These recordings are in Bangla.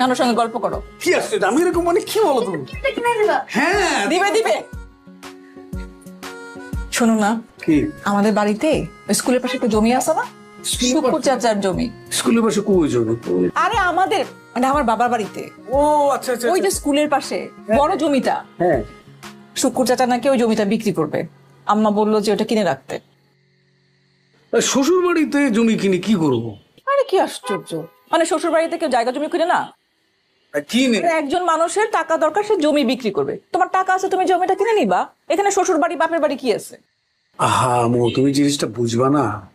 নানুর সঙ্গে গল্প করো। কি আসছে? আমি এরকম মানে কি বলো তুমি? হ্যাঁ। দিবে দিবে। শোনো না কি? আমাদের বাড়িতে ওই স্কুলের পাশে একটা জমি আছে না? শুকুর চাচার জমি। স্কুলের পাশে কই জন্য আরে আমাদের মানে আমার বাবার বাড়িতে। ও আচ্ছা আচ্ছা ওই যে স্কুলের পাশে বড় জমিটা। হ্যাঁ। শুকুর চাচা নাকি ওই জমিটা বিক্রি করবে। আম্মা বলল যে ওটা কিনে রাখতে। শ্বশুর বাড়িতে জমি কিনে কি করব? আরে কি আশ্চর্য। মানে শ্বশুর বাড়িতে কেউ জায়গা জমি কিনে না? একজন মানুষের টাকা দরকার সে জমি বিক্রি করবে। তোমার টাকা আছে তুমি জমিটা কিনে নিবা। এখানে শ্বশুর বাড়ি বাপের বাড়ি কি আছে? আহা মো তুমি জিনিসটা বুঝবা না।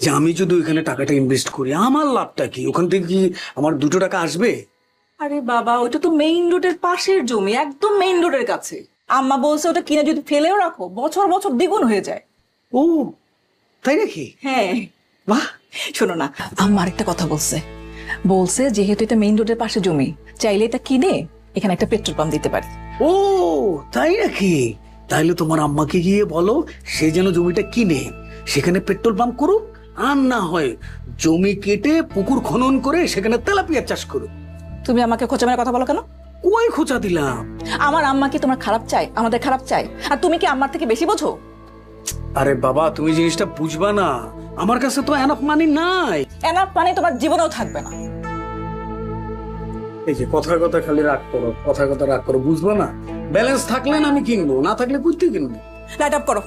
যে আমি যদি ওইখানে টাকাটা ইনভেস্ট করি আমার লাভটা কি? ওখান থেকে কি আমার দুটো টাকা আসবে? আরে বাবা ওটা তো মেইন রোডের পাশের জমি একদম মেইন রোডের কাছে। আম্মা বলছে ওটা কিনে যদি ফেলেও রাখো বছর বছর দ্বিগুণ হয়ে যায়। ও তাই নাকি? হ্যাঁ। বাহ। শোনো না আম্মা আরেকটা কথা বলছে। বলছে যেহেতু এটা মেইন রোডের পাশে জমি চাইলে এটা কিনে এখানে একটা পেট্রোল পাম্প দিতে পারি। ও তাই নাকি? তাইলে তোমার আম্মাকে গিয়ে বলো সে যেন জমিটা কিনে সেখানে পেট্রোল পাম্প করুক আর না হয় জমি কেটে পুকুর খনন করে সেখানে তেলাপিয়া চাষ করুক। তুমি আমাকে খোঁচা মেরে কথা বলো কেন? কই খোঁচা দিলাম? আমার আম্মা কি তোমার খারাপ চাই আমাদের খারাপ চাই আর তুমি কি আম্মার থেকে বেশি বোঝো? আরে বাবা তুমি জিনিসটা বুঝবা না। আমার কাছে তো এনাফ মানি নাই। এনাফ মানি তোমার জীবনেও থাকবে না। এই যে কথা কথা খালি রাগ করো কথা কথা রাগ করো বুঝবা না? ব্যালেন্স থাকলে না আমি কিনবো না থাকলে কুর্তি কিনবো। লাইট আপ করো।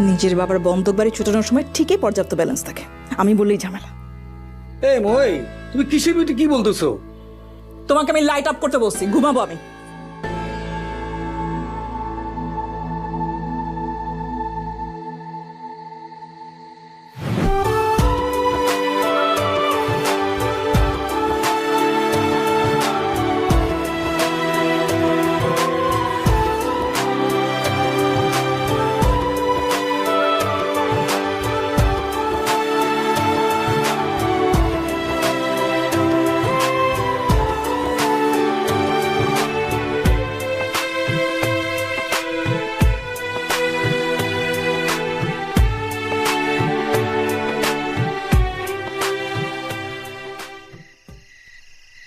নিজের বাবার বন্ধক বাড়ি ছুটানোর সময় ঠিকই পর্যাপ্ত ব্যালেন্স থাকে। আমি বললেই ঝামেলা। এই মই তুমি কিসের বিটি কি বলতেছো? তোমাকে আমি লাইট আপ করতে বলছি ঘুমাবো আমি।